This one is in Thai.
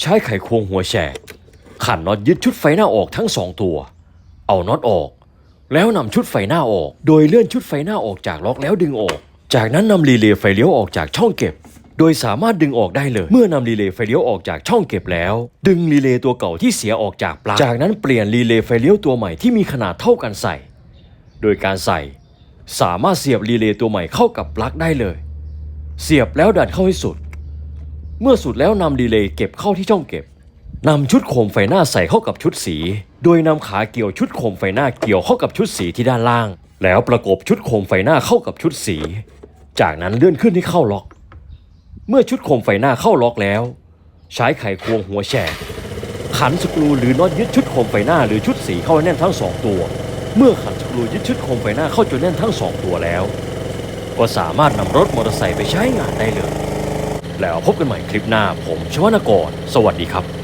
ใช้ไขควงหัวแฉกขันน็อตยึดชุดไฟหน้าออกทั้งสองตัว เอาน็อตออก แล้วนำชุดไฟหน้าออก โดยเลื่อนชุดไฟหน้าออกจากล็อกแล้วดึงออก จากนั้นนำรีเลย์ไฟเลี้ยวออกจากช่องเก็บ โดยสามารถดึงออกได้เลย เมื่อนำรีเลย์ไฟเลี้ยวออกจากช่องเก็บแล้ว ดึงรีเลย์ตัวเก่าที่เสียออกจากปลั๊กจากนั้นเปลี่ยนรีเลย์ไฟเลี้ยวตัวใหม่ที่มีขนาดเท่ากันใส่ โดยการใส่ สามารถเสียบรีเลย์ตัวใหม่เข้ากับปลั๊กได้เลย เสียบแล้วดันเข้าให้สุด เมื่อสุดแล้วนำรีเลย์เก็บเข้าที่ช่องเก็บนำชุดโคมไฟหน้าใส่เข้ากับชุดสี โดยนำขาเกี่ยวชุดโคมไฟหน้าเกี่ยวเข้ากับชุดสีที่ด้านล่าง แล้วประกบชุดโคมไฟหน้าเข้ากับชุดสี จากนั้นเลื่อนขึ้นให้เข้าล็อก เมื่อชุดโคมไฟหน้าเข้าล็อกแล้ว ใช้ไขควงหัวแฉกขันสกรูหรือน็อตยึดชุดโคมไฟหน้าหรือชุดสีเข้าให้แน่นทั้งสองตัว เมื่อขันสกรูยึดชุดโคมไฟหน้าเข้าจนแน่นทั้งสองตัวแล้ว ก็สามารถนำรถมอเตอร์ไซค์ไปใช้งานได้เลย แล้วพบกันใหม่คลิปหน้าผมชวนกร สวัสดีครับ